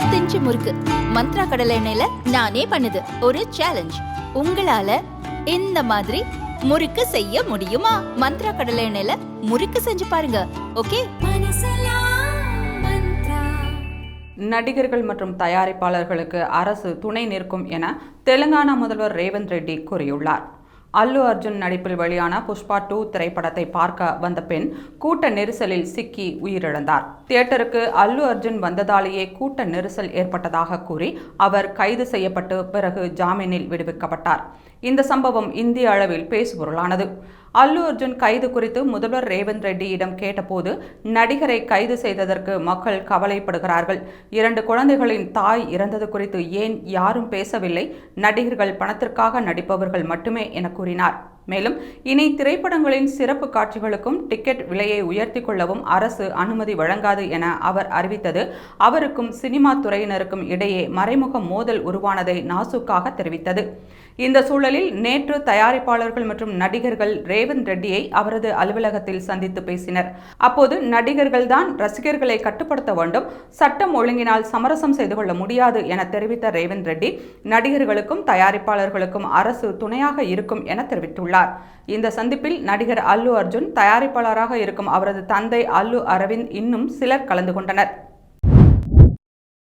இருபத்தஞ்சு முறுக்கு. மந்த்ரா கடலை எண்ணெயில நானே பண்ணுது. ஒரு சேலஞ்ச் உங்களால இந்த மாதிரி முறுக்கு செய்ய முடியுமா? மந்த்ரா கடலை எண்ணெயில முறுக்கு செஞ்சு பாருங்க. ஓகே? நடிகர்கள் மற்றும் தயாரிப்பாளர்களுக்கு அரசு துணை நிற்கும் என தெலுங்கானா முதல்வர் ரேவந்த் ரெட்டி கூறியுள்ளார். அல்லு அர்ஜுன் நடிப்பில் வெளியான புஷ்பா டூ திரைப்படத்தை பார்க்க வந்த பெண் கூட்ட நெரிசலில் சிக்கி உயிரிழந்தார். தியேட்டருக்கு அல்லு அர்ஜுன் வந்ததாலேயே கூட்ட நெரிசல் ஏற்பட்டதாக கூறி அவர் கைது செய்யப்பட்டு பிறகு ஜாமீனில் விடுவிக்கப்பட்டார். இந்த சம்பவம் இந்திய அளவில் பேசுபொருளானது. அல்லு அர்ஜுன் கைது குறித்து முதல்வர் ரேவந்த் ரெட்டியிடம் கேட்டபோது நடிகரை கைது செய்ததற்கு மக்கள் கவலைப்படுகிறார்கள். இரண்டு குழந்தைகளின் தாய் இறந்தது குறித்து ஏன் யாரும் பேசவில்லை? நடிகர்கள் பணத்திற்காக நடிப்பவர்கள் மட்டுமே என கூறினார். மேலும் இனி திரைப்படங்களின் சிறப்பு காட்சிகளுக்கும் டிக்கெட் விலையை உயர்த்தி கொள்ளவும் அரசு அனுமதி வழங்காது என அவர் அறிவித்தது. அவருக்கும் சினிமா துறையினருக்கும் இடையே மறைமுக மோதல் உருவானதை நாசுக்காக தெரிவித்தது. இந்த சூழலில் நேற்று தயாரிப்பாளர்கள் மற்றும் நடிகர்கள் ரேவந்த் ரெட்டியை அவரது அலுவலகத்தில் சந்தித்து பேசினர். அப்போது நடிகர்கள் தான் ரசிகர்களை கட்டுப்படுத்த வேண்டும் சட்டம் ஒழுங்கினால் சமரசம் செய்து கொள்ள முடியாது என தெரிவித்த ரேவந்த் ரெட்டி நடிகர்களுக்கும் தயாரிப்பாளர்களுக்கும் அரசு துணையாக இருக்கும் என தெரிவித்துள்ளார். இந்த சந்திப்பில் நடிகர் அல்லு அர்ஜுன் தயாரிப்பாளராக இருக்கும் அவரது தந்தை அல்லு அரவிந்த் இன்னும் சிலர் கலந்து கொண்டனர்.